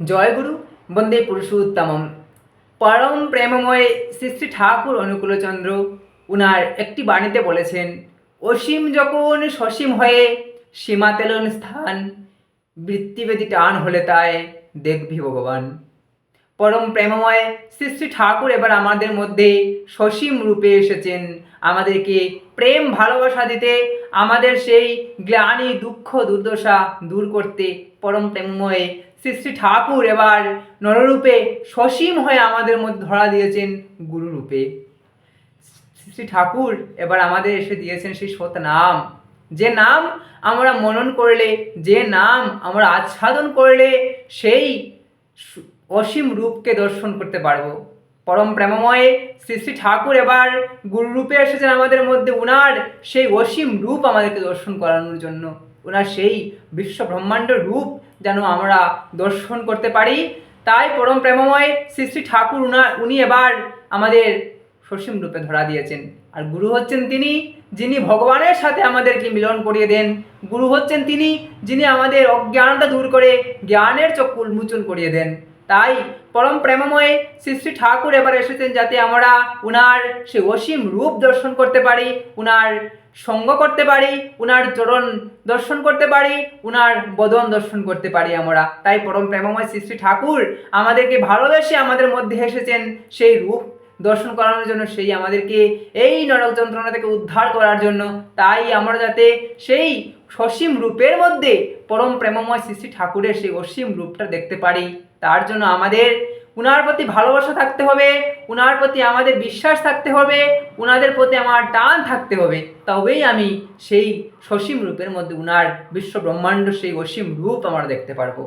জয় গুরু, বন্দে পুরুষোত্তমম। পরম প্রেমময় শ্রী শ্রী ঠাকুর অনুকূলচন্দ্র উনার একটি বাণীতে বলেছেন, অসীম যখন সসীম হয়ে সীমা তেলন স্থান, বৃত্তিবেদী টান হলে তাই দেখবি ভগবান। পরম প্রেমময় শ্রী শ্রী ঠাকুর এবার আমাদের মধ্যে সসীম রূপে এসেছেন। আমাদেরকে প্রেম ভালোবাসা দিতে, আমাদের সেই গ্লানি দুঃখ দুর্দশা দূর করতে পরম প্রেমময় শ্রী শ্রী ঠাকুর এবার নররূপে সসীম হয়ে আমাদের মধ্যে ধরা দিয়েছেন গুরুরূপে। শ্রী শ্রী ঠাকুর এবার আমাদের এসে দিয়েছেন সেই সৎ নাম। যে নাম আমরা মনন করলে, যে নাম আমরা আচ্ছাদন করলে, সেই অসীম রূপকে দর্শন করতে পারব। পরম প্রেমময়ে শ্রী শ্রী ঠাকুর এবার গুরুরূপে এসেছেন আমাদের মধ্যে উনার সেই অসীম রূপ আমাদেরকে দর্শন করানোর জন্য। ওনার সেই বিশ্ব ব্রহ্মাণ্ড রূপ যেন আমরা দর্শন করতে পারি। তাই পরম প্রেমময় শ্রী শ্রী ঠাকুর উনার উনি এবার আমাদের সসীম রূপে ধরা দিয়েছেন। আর গুরু হচ্ছেন তিনি, যিনি ভগবানের সাথে আমাদেরকে মিলন করিয়ে দেন। গুরু হচ্ছেন তিনি, যিনি আমাদের অজ্ঞানটা দূর করে জ্ঞানের চক্ষু উন্মোচন করিয়ে দেন। তাই পরম প্রেমময় শ্রী শ্রী ঠাকুর এবার এসেছেন যাতে আমরা উনার সে অসীম রূপ দর্শন করতে পারি, উনার সঙ্গ করতে পারি, উনার চরণ দর্শন করতে পারি, উনার বদন দর্শন করতে পারি আমরা। তাই পরম প্রেমময় শ্রী শ্রী ঠাকুর আমাদেরকে ভালোবেসে আমাদের মধ্যে এসেছেন সেই রূপ দর্শন করানোর জন্য, সেই আমাদেরকে এই নরক যন্ত্রণা থেকে উদ্ধার করার জন্য। তাই আমরা যাতে সেই সসীম রূপের মধ্যে পরম প্রেমময় শ্রী শ্রী ঠাকুরের সেই অসীম রূপটা দেখতে পারি। তার জন্য আমাদের উনার প্রতি ভালোবাসা থাকতে হবে, উনার প্রতি আমাদের বিশ্বাস থাকতে হবে, উনাদের প্রতি আমার টান থাকতে হবে। তবেই আমি সেই সসীম রূপের মধ্যে উনার বিশ্ব ব্রহ্মাণ্ড সেই অসীম রূপ আমরা দেখতে পারব।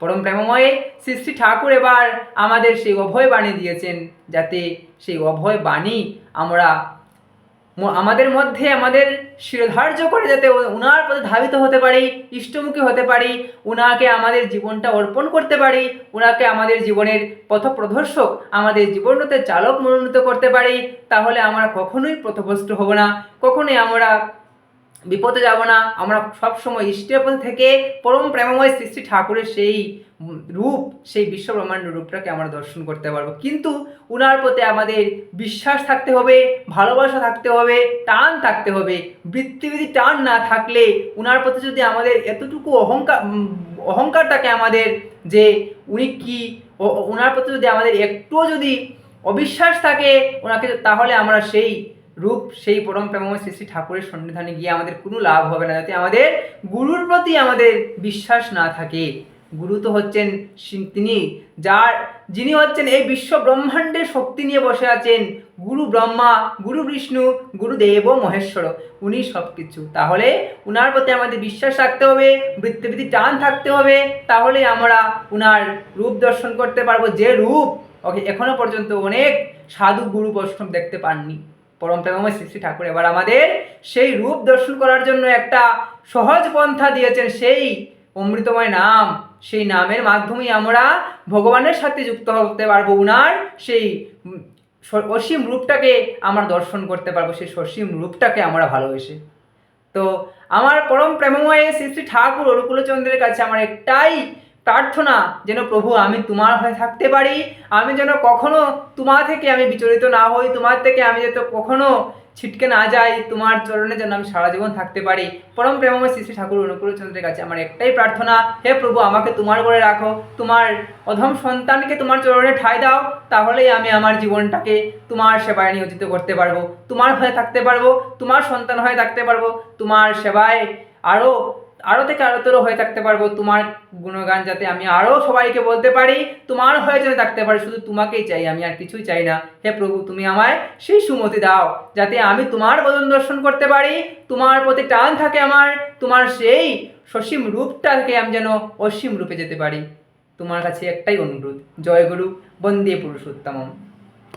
পরম প্রেমময়ে শ্রী শ্রী ঠাকুর এবার আমাদের সেই অভয় বাণী দিয়েছেন, যাতে সেই অভয় বাণী আমরা আমাদের মধ্যে আমাদের শিরোধার্য করে যাতে উনার প্রতি ধাবিত হতে পারি, ইষ্টমুখী হতে পারি, উনাকে আমাদের জীবনটা অর্পণ করতে পারি, উনাকে আমাদের জীবনের পথপ্রদর্শক, আমাদের জীবনতে চালক মনোনীত করতে পারি, তাহলে আমরা কখনোই পথভ্রষ্ট হব না, কখনোই আমরা বিপদে যাব না, আমরা সবসময় ইষ্টের পথে থেকে পরম প্রেমময় শ্রী ঠাকুরের সেই রূপ সেই বিশ্ব ব্রহ্মাণ্ড রূপটাকে আমরা দর্শন করতে পারব। কিন্তু উনার প্রতি আমাদের বিশ্বাস থাকতে হবে ভালোবাসা থাকতে হবে টান থাকতে হবে। বৃত্তিবিধি টান না থাকলে উনার প্রতি যদি আমাদের এতটুকু অহংকার উম, অহংকার থাকে আমাদের যে উনি কি ওনার প্রতি যদি আমাদের একটুও যদি অবিশ্বাস থাকে ওনাকে তাহলে আমরা সেই রূপ সেই পরম প্রেমময় শ্রী শ্রী ঠাকুরের সন্নিধানে গিয়ে আমাদের কোনো লাভ হবে না। যাতে আমাদের গুরুর প্রতি আমাদের বিশ্বাস না থাকে। গুরু তো হচ্ছেন তিনি, যার, যিনি হচ্ছেন এই বিশ্ব ব্রহ্মাণ্ডের শক্তি নিয়ে বসে আছেন, গুরু ব্রহ্মা, গুরু বিষ্ণু গুরুদেব মহেশ্বর, উনি সব কিছু তাহলে উনার প্রতি আমাদের বিশ্বাস রাখতে হবে বৃত্তিবৃত্তি টান থাকতে হবে, তাহলে আমরা উনার রূপ দর্শন করতে পারব। যে রূপ, ওকে, এখনও পর্যন্ত অনেক সাধু গুরু বৈষ্ণব দেখতে পাননি। পরম প্রেমময় শ্রী শ্রী ঠাকুর, এবার আমাদের সেই রূপ দর্শন করার জন্য একটা সহজ পন্থা দিয়েছেন, সেই অমৃতময় নাম। সেই নামের মাধ্যমেই আমরা ভগবানের সাথে যুক্ত হতে পারব, উনার সেই অসীম রূপটাকে আমরা দর্শন করতে পারব, সেই সসীম রূপটাকে আমরা ভালোবেসে। তো আমার পরম প্রেমময় শ্রী শ্রী ঠাকুর অনুকূলচন্দ্রের কাছে আমার একটাই প্রার্থনা, যেন প্রভু আমি তোমার হয়ে থাকতে পারি, আমি যেন কখনো তোমার থেকে আমি বিচলিত না হই, তোমার থেকে আমি যাতে কখনো ছিটকে না যাই তোমার চরণে যেন আমি সারা জীবন থাকতে পারি। পরম প্রেমময় শ্রী শ্রী ঠাকুর অনুকূলচন্দ্রের কাছে আমার একটাই প্রার্থনা, হে প্রভু, আমাকে তোমার করে রাখো। তোমার অধম সন্তানকে তোমার চরণে ঠাঁই দাও, তাহলেই আমি আমার জীবনটাকে তোমার সেবায় নিয়োজিত করতে পারব। তোমার হয়ে থাকতে পারব, তোমার সন্তান হয়ে থাকতে পারব, তোমার সেবায় আরও আরও থেকে আরোতর হয়ে থাকতে পারব, তোমার গুণগান যাতে আমি আরও সবাইকে বলতে পারি, তোমার হয়ে যেন থাকতে পারি, শুধু তোমাকেই চাই, আমি আর কিছুই চাই না। হে প্রভু, তুমি আমায় সেই সুমতি দাও, যাতে আমি তোমার বদন দর্শন করতে পারি, তোমার প্রতি টান থাকে আমার, তোমার সেই সসীম রূপটা থেকে আমি যেন অসীম রূপে যেতে পারি। তোমার কাছে একটাই অনুরোধ, জয় গুরু, বন্দে পুরুষোত্তমম।